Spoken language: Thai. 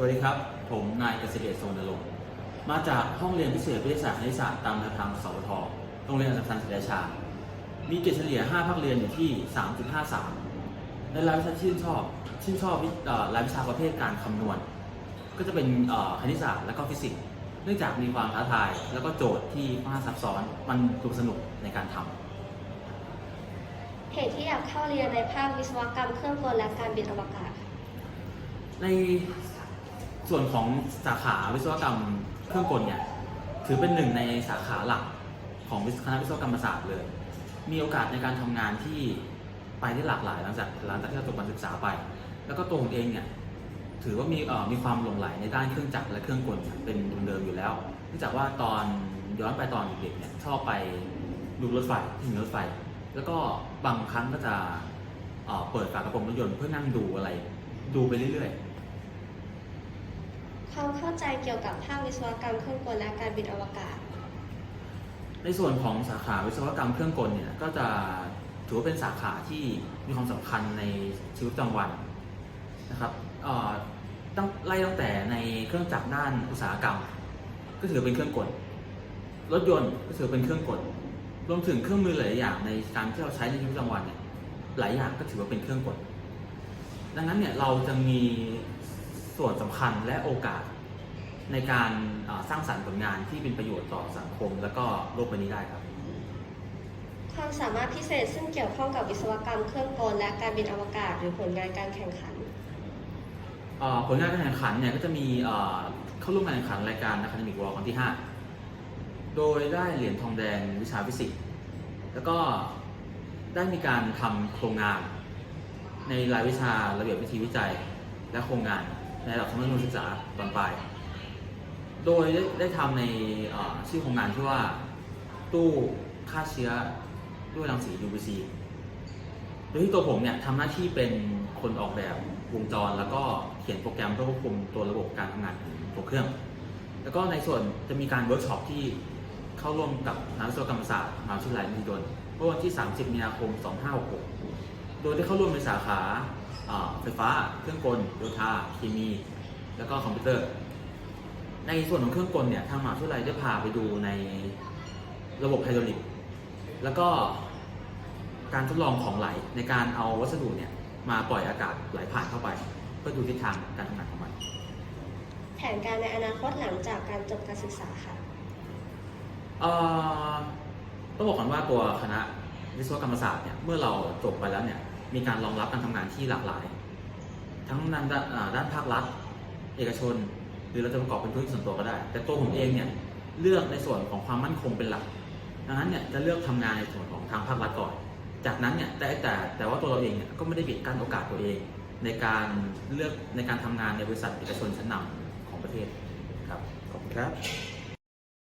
วัสดีครับ ผมนายเกษเดชทรงนรงค์มาจากห้องเรียนพิเศษวิทยาศาสตร์คณิตศาสตร์ตามแนวทางสวทโรงเรียนอัสสัมชัญศรีราชา มีเกรดเฉลี่ย 5 ภาคเรียนอยู่ที่ 3.53 ในรายวิชาที่ชื่นชอบ ชื่นชอบวิเอ่อรายวิชาประเภทการคำนวณ ก็จะเป็นเอ่อคณิตศาสตร์และก็ฟิสิกส์ เนื่องจากมีความท้าทาย แล้วก็โจทย์ที่ค่อนข้างซับซ้อน มันดูสนุกในการทำเหตุที่อยากเข้าเรียนในภาควิศวกรรมเครื่องกลและการบินอวกาศค่ะใน ส่วนของสาขาวิศวกรรมเครื่องกลเนี่ยถือเป็นหนึ่งในสาขาหลักของวิศคณะวิศวกรรมศาสตร์เลย มีโอกาสในการทำงานที่ไปได้หลากหลายหลังจากหลังจากที่เราจบการศึกษาไป แล้วก็ตัวผมเองเนี่ยถือว่ามีเอ่อมีความหลงใหลในด้านเครื่องจักรและเครื่องกลเป็นเดิมอยู่แล้วเนื่องจากว่าตอนย้อนไปตอนเด็กๆเนี่ยชอบไปดูรถไฟที่รถไฟ แล้วก็บางครั้งก็จะเอ่อเปิดฝากระโปรงรถยนต์เพื่อนั่งดูอะไร ดูไปเรื่อยๆ ความเข้าใจเกี่ยวกับภาควิศวกรรมเครื่องกลและการบินอวกาศ ในส่วนของสาขาวิศวกรรมเครื่องกลเนี่ยก็จะถือว่าเป็นสาขาที่มีความสำคัญในชีวิตประจำวันนะครับเอ่อตั้งไล่ตั้งแต่ในเครื่องจักรด้านอุตสาหกรรม ก็ถือเป็นเครื่องกลรถยนต์ก็ถือเป็นเครื่องกลรวมถึงเครื่องมือหลายอย่างในการที่เราใช้ในชีวิตประจำวันเนี่ยหลายอย่างก็ถือว่าเป็นเครื่องกลดังนั้นเนี่ยเราจะมี ส่วนสำคัญและโอกาสในการเอ่อสร้างสรรค์ผลงานที่เป็นประโยชน์ต่อสังคม และก็โลกใบนี้ได้ครับ ความสามารถพิเศษซึ่งเกี่ยวข้องกับวิศวกรรมเครื่องกลและการบินอวกาศ หรือผลงานการแข่งขันเอ่อผลงานการแข่งขันเนี่ยก็จะมีเอ่อเข้าร่วมการแข่งขันรายการ Academic World ครั้งที่ 5 โดยได้เหรียญทองแดงวิชาฟิสิกส์แล้วก็ได้มีการทำโครงงาน ในรายวิชาระเบียบวิธีวิจัยและโครงงาน ในระดับชั้นมัธยมศึกษาตอนปลาย โดยได้ได้ทำในชื่อโครงงานที่ว่า ตู้ฆ่าเชื้อด้วยรังสี UVC โดยที่ตัวผมเนี่ยทำหน้าที่เป็นคนออกแบบวงจร แล้วก็เขียนโปรแกรมเพื่อควบคุมตัวระบบการทำงานของตัวเครื่อง แล้วก็ในส่วนจะมีการเวิร์กช็อปที่เข้าร่วมกับนักวิศวกรรมศาสตร์มหาวิทยาลัยมหิดลเมื่อวันที่ 30 มีนาคม 2566 โดยได้เข้าร่วมในสาขา ไฟฟ้า เครื่องกลโยธาเคมี แล้วก็คอมพิวเตอร์ ในส่วนของเครื่องกลเนี่ยทางมหาวิทยาลัยได้พาไปดูในระบบไฮดรอลิก แล้วก็การทดลองของไหลในการเอาวัสดุเนี่ยมาปล่อยอากาศไหลผ่านเข้าไป เพื่อดูทิศทางการทำงานของมัน แผนการในอนาคตหลังจากการจบการศึกษาค่ะเอ่อต้องบอกก่อนว่าตัวคณะวิศวกรรมศาสตร์เนี่ยเมื่อเราจบไปแล้วเนี่ย มีการรองรับการทำงานที่หลากหลาย ทั้งด้านด้านภาครัฐ เอกชน หรือเราจะประกอบเป็นธุรกิจส่วนตัวก็ได้ แต่ตัวผมเองเนี่ยเลือกในส่วนของความมั่นคงเป็นหลัก ดังนั้นเนี่ยจะเลือกทำงานในส่วนของทางภาครัฐก่อน จากนั้นเนี่ยแต่แต่แต่ว่าตัวเราเองเนี่ยก็ไม่ได้ปิดกั้นโอกาสตัวเอง ในการเลือกในการทำงานในบริษัทเอกชนชั้นนำของประเทศครับขอบคุณครับ